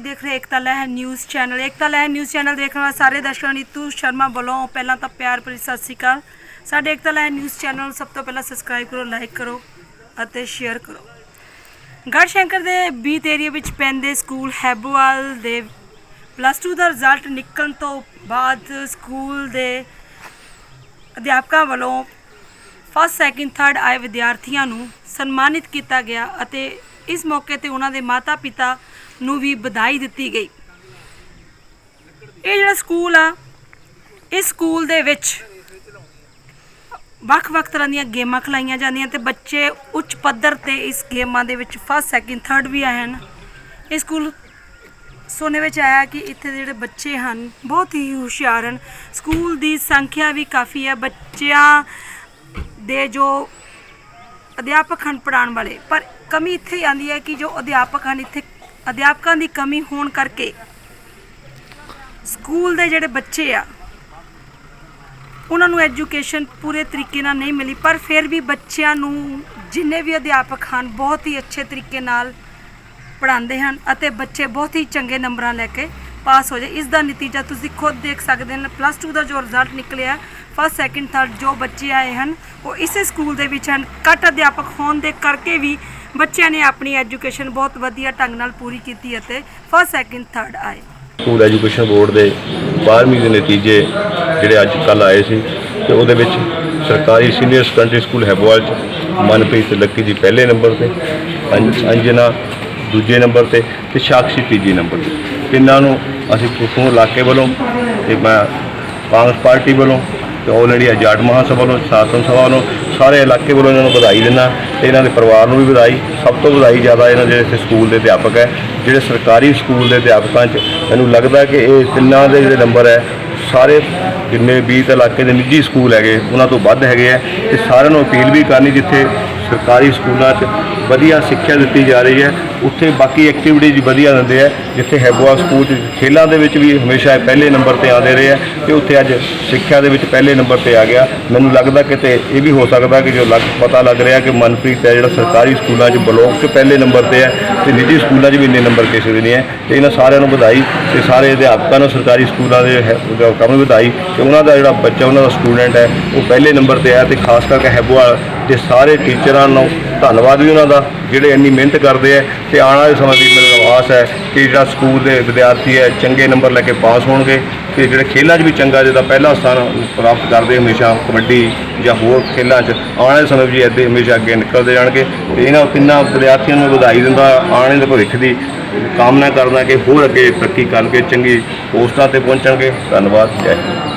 ਦੇਖ ਰਹੇ ਏਕਤਾ ਲਹਿਰ ਨਿਊਜ਼ ਚੈਨਲ। ਏਕਤਾ ਲਹਿਰ ਨਿਊਜ਼ ਚੈਨਲ ਦੇਖਣ ਵਾਲੇ ਸਾਰੇ ਦਰਸ਼ਕਾਂ ਨੂੰ ਨੀਤੂ ਸ਼ਰਮਾ ਵੱਲੋਂ। ਪਹਿਲਾਂ ਤਾਂ ਪਿਆਰ ਭਰੀ ਸਤਿ ਸ਼੍ਰੀ ਅਕਾਲ। ਸਾਡੇ ਏਕਤਾ ਲਹਿਰ ਨਿਊਜ਼ ਚੈਨਲ ਨੂੰ ਸਭ ਤੋਂ ਪਹਿਲਾਂ ਸਬਸਕ੍ਰਾਈਬ ਕਰੋ ਲਾਈਕ ਕਰੋ ਅਤੇ ਸ਼ੇਅਰ ਕਰੋ। ਗੜਸ਼ੰਕਰ ਦੇ ਬੀਤ ਏਰੀਆ ਵਿੱਚ ਪੈਂਦੇ ਸਕੂਲ ਹੈਬੋਵਾਲ ਦੇ ਪਲੱਸ 2 ਦਾ ਰਿਜ਼ਲਟ ਨਿਕਲਣ ਤੋਂ ਬਾਅਦ ਸਕੂਲ ਦੇ ਅਧਿਆਪਕਾਂ ਵੱਲੋਂ ਫਸਟ ਸੈਕਿੰਡ ਥਰਡ ਆਏ ਵਿਦਿਆਰਥੀਆਂ ਨੂੰ ਸਨਮਾਨਿਤ ਕੀਤਾ ਗਿਆ ਅਤੇ ਇਸ ਮੌਕੇ ਤੇ ਉਹਨਾਂ ਦੇ ਮਾਤਾ-ਪਿਤਾ ਨੂੰ ਵੀ ਵਧਾਈ ਦਿੱਤੀ ਗਈ। ਇਹ ਜਿਹੜਾ ਸਕੂਲ ਆ, ਇਸ ਸਕੂਲ ਦੇ ਵਿੱਚ ਵੱਖ-ਵੱਖ ਤਰ੍ਹਾਂ ਦੀਆਂ ਗੇਮਾਂ ਖਿਲਾਈਆਂ ਜਾਂਦੀਆਂ ਤੇ ਬੱਚੇ ਉੱਚ ਪੱਧਰ ਤੇ ਇਸ ਗੇਮਾਂ ਦੇ ਵਿੱਚ ਫਸਟ ਸੈਕਿੰਡ ਥਰਡ ਵੀ ਆਏ ਹਨ। ਇਹ ਸਕੂਲ ਸੁਣਨ ਵਿੱਚ ਆਇਆ ਕਿ ਇੱਥੇ ਦੇ ਜਿਹੜੇ ਬੱਚੇ ਹਨ, ਬਹੁਤ ਹੀ ਹੁਸ਼ਿਆਰ ਹਨ। ਸਕੂਲ ਦੀ ਸੰਖਿਆ ਵੀ ਕਾਫੀ ਹੈ। ਬੱਚਿਆਂ ਦੇ ਜੋ ਅਧਿਆਪਕ ਹਨ ਪੜ੍ਹਾਉਣ ਵਾਲੇ, ਪਰ ਕਮੀ ਇੱਥੇ ਹੀ ਆਉਂਦੀ ਹੈ ਕਿ ਜੋ ਅਧਿਆਪਕ ਹਨ, ਇੱਥੇ ਅਧਿਆਪਕਾਂ ਦੀ ਕਮੀ ਹੋਣ ਕਰਕੇ ਸਕੂਲ ਦੇ ਜਿਹੜੇ ਬੱਚੇ ਆ, ਉਹਨਾਂ ਨੂੰ ਐਜੂਕੇਸ਼ਨ ਪੂਰੇ ਤਰੀਕੇ ਨਾਲ ਨਹੀਂ ਮਿਲੀ, ਪਰ ਫਿਰ ਵੀ ਬੱਚਿਆਂ ਨੂੰ ਜਿੰਨੇ ਵੀ ਅਧਿਆਪਕ ਹਨ, ਬਹੁਤ ਹੀ ਅੱਛੇ ਤਰੀਕੇ ਨਾਲ ਪੜ੍ਹਾਉਂਦੇ ਹਨ ਅਤੇ ਬੱਚੇ ਬਹੁਤ ਹੀ ਚੰਗੇ ਨੰਬਰਾਂ ਲੈ ਕੇ ਪਾਸ ਹੋ ਜਾਏ। ਇਸ ਦਾ ਨਤੀਜਾ ਤੁਸੀਂ ਖੁਦ ਦੇਖ ਸਕਦੇ ਹੋ ਪਲੱਸ 2 ਦਾ ਜੋ ਰਿਜ਼ਲਟ ਨਿਕਲਿਆ ਫਸਟ ਸੈਕਿੰਡ ਥਰਡ ਜੋ ਬੱਚੇ ਆਏ ਹਨ, ਉਹ ਇਸੇ ਸਕੂਲ ਦੇ ਵਿੱਚ ਹਨ। ਘੱਟ ਅਧਿਆਪਕ ਹੋਣ ਦੇ ਕਰਕੇ ਵੀ ਬੱਚਿਆਂ ਨੇ ਆਪਣੀ ਐਜੂਕੇਸ਼ਨ ਬਹੁਤ ਵਧੀਆ ਢੰਗ ਨਾਲ ਪੂਰੀ ਕੀਤੀ ਅਤੇ ਫਸਟ ਸੈਕਿੰਡ ਥਰਡ ਆਏ। ਸਕੂਲ ਐਜੂਕੇਸ਼ਨ ਬੋਰਡ ਦੇ 12ਵੀਂ ਦੇ ਨਤੀਜੇ ਜਿਹੜੇ ਅੱਜ ਕੱਲ ਆਏ ਸੀ ਤੇ ਉਹਦੇ ਵਿੱਚ ਸਰਕਾਰੀ ਸੀਨੀਅਰ ਸੈਕੰਡਰੀ ਸਕੂਲ ਹੈਬੋਵਾਲ ਚ ਮਨਪ੍ਰੀਤ ਲੱਕੀ ਜੀ ਪਹਿਲੇ ਨੰਬਰ ਤੇ ਅੰਜ- ਅੰਜਨਾ ਦੂਜੇ ਨੰਬਰ ਤੇ ਤੇ ਸਾਕਸ਼ੀ ਤੀਜੇ ਨੰਬਰ ਤੇ। ਤਿੰਨਾਂ ਨੂੰ ਅਸੀਂ ਕੁਸੂਰ ਇਲਾਕੇ ਵੱਲੋਂ ਤੇ ਮੈਂ ਕਾਂਗਰਸ ਪਾਰਟੀ ਵੱਲੋਂ ਤੇ ਆਲ ਇੰਡੀਆ ਜਾਟ ਮਹਾਸਭਾ ਨੂੰ ਸਾਤਨ ਸਭਾ ਵੱਲੋਂ ਸਾਰੇ ਇਲਾਕੇ ਵੱਲੋਂ ਇਹਨਾਂ ਨੂੰ ਵਧਾਈ ਦਿੰਦਾ। ਤੇ ਇਹਨਾਂ ਦੇ ਪਰਿਵਾਰ ਨੂੰ ਵੀ ਵਧਾਈ। ਸਭ ਤੋਂ ਵਧਾਈ ਜ਼ਿਆਦਾ ਇਹਨਾਂ ਦੇ ਇੱਥੇ ਸਕੂਲ ਦੇ ਅਧਿਆਪਕ ਹੈ। ਜਿਹੜੇ ਸਰਕਾਰੀ ਸਕੂਲ ਦੇ ਅਧਿਆਪਕਾਂ 'ਚ ਮੈਨੂੰ ਲੱਗਦਾ ਕਿ ਇਹ ਤਿੰਨਾਂ ਦੇ ਜਿਹੜੇ ਨੰਬਰ ਹੈ, ਸਾਰੇ ਜਿੰਨੇ 20 ਇਲਾਕੇ ਦੇ ਨਿੱਜੀ ਸਕੂਲ ਹੈਗੇ, ਉਹਨਾਂ ਤੋਂ ਵੱਧ ਹੈਗੇ ਆ ਤੇ ਸਾਰਿਆਂ ਨੂੰ ਅਪੀਲ ਵੀ ਕਰਨੀ ਜਿੱਥੇ ਸਰਕਾਰੀ ਸਕੂਲਾਂ 'ਚ ਵਧੀਆ ਸਿੱਖਿਆ ਦਿੱਤੀ ਜਾ ਰਹੀ ਹੈ। ਉੱਥੇ ਬਾਕੀ ਐਕਟੀਵਿਟੀਜ਼ ਵਧੀਆ ਦਿੰਦੇ ਆ, ਜਿੱਥੇ ਹੈਬੋਆ ਸਕੂਲ 'ਚ ਖੇਲਾਂ ਦੇ ਵਿੱਚ ਵੀ ਹਮੇਸ਼ਾ ਪਹਿਲੇ ਨੰਬਰ ਤੇ ਆਉਂਦੇ ਰਹੇ ਆ ਤੇ ਉੱਥੇ ਅੱਜ ਸਿੱਖਿਆ ਦੇ ਵਿੱਚ ਪਹਿਲੇ ਨੰਬਰ ਤੇ ਆ ਗਿਆ। ਮੈਨੂੰ ਲੱਗਦਾ ਕਿ ਤੇ ਇਹ ਵੀ ਹੋ ਸਕਦਾ ਕਿ ਜੋ ਲੱਗ, ਪਤਾ ਲੱਗ ਰਿਹਾ ਕਿ ਮਨਪ੍ਰੀਤ ਹੈ, ਜਿਹੜਾ ਸਰਕਾਰੀ ਸਕੂਲਾਂ 'ਚ ਬਲੋਕ 'ਚ ਪਹਿਲੇ ਨੰਬਰ ਤੇ ਹੈ ਤੇ ਨਿੱਜੀ ਸਕੂਲਾਂ 'ਚ ਵੀ ਇੰਨੇ ਨੰਬਰ ਕਿਸੇ ਦੇ ਨਹੀਂ ਹੈ। ਤੇ ਇਹਨਾਂ ਸਾਰਿਆਂ ਨੂੰ ਵਧਾਈ ਤੇ ਸਾਰੇ ਅਧਿਆਪਕਾਂ ਨੂੰ ਸਰਕਾਰੀ ਸਕੂਲਾਂ ਦੇ ਕੰਮ ਵਧਾਈ ਤੇ ਉਹਨਾਂ ਦਾ ਜਿਹੜਾ ਬੱਚਾ, ਉਹਨਾਂ ਦਾ ਸਟੂਡੈਂਟ ਹੈ, ਉਹ ਪਹਿਲੇ ਨੰਬਰ ਤੇ ਆਇਆ ਤੇ ਖਾਸ ਕਰਕੇ ਹੈਬੋਆ ਤੇ ਸਾਰੇ ਟੀਚਰਾਂ ਨੂੰ ਧੰਨਵਾਦ ਵੀ ਉਹਨਾਂ ਦਾ, ਜਿਹੜੇ ਇੰਨੀ ਮਿਹਨਤ ਕਰਦੇ ਆ ਤੇ ਆਉਣ ਵਾਲੇ ਸਮੇਂ ਦੀ ਮੈਨੂੰ ਆਸ ਹੈ ਕਿ ਜਿਹੜਾ ਸਕੂਲ ਦੇ ਵਿਦਿਆਰਥੀ ਹੈ ਚੰਗੇ ਨੰਬਰ ਲੈ ਕੇ ਪਾਸ ਹੋਣਗੇ ਤੇ ਜਿਹੜੇ ਖੇਲਾਂ 'ਚ ਵੀ ਚੰਗਾ, ਜਿਹਦਾ ਪਹਿਲਾ ਸਥਾਨ ਪ੍ਰਾਪਤ ਕਰਦੇ ਹਮੇਸ਼ਾ ਕਬੱਡੀ ਜਾਂ ਹੋਰ ਖੇਲਾਂ 'ਚ, ਆਉਣ ਵਾਲੇ ਸਮੇਂ 'ਚ ਵੀ ਇੱਦਾਂ ਹਮੇਸ਼ਾ ਅੱਗੇ ਨਿਕਲਦੇ ਜਾਣਗੇ ਤੇ ਇਹਨਾਂ ਤਿੰਨਾਂ ਵਿਦਿਆਰਥੀਆਂ ਨੂੰ ਵਧਾਈ ਦਿੰਦਾ, ਆਉਣ ਵਾਲੇ ਭਵਿੱਖ ਦੀ ਕਾਮਨਾ ਕਰਦਾ ਕਿ ਹੋਰ ਅੱਗੇ ਤਰੱਕੀ ਕਰਕੇ ਚੰਗੀ ਪੋਸਟਾਂ ਤੇ ਪਹੁੰਚਣਗੇ। ਧੰਨਵਾਦ, ਜੈ ਹਿੰਦ।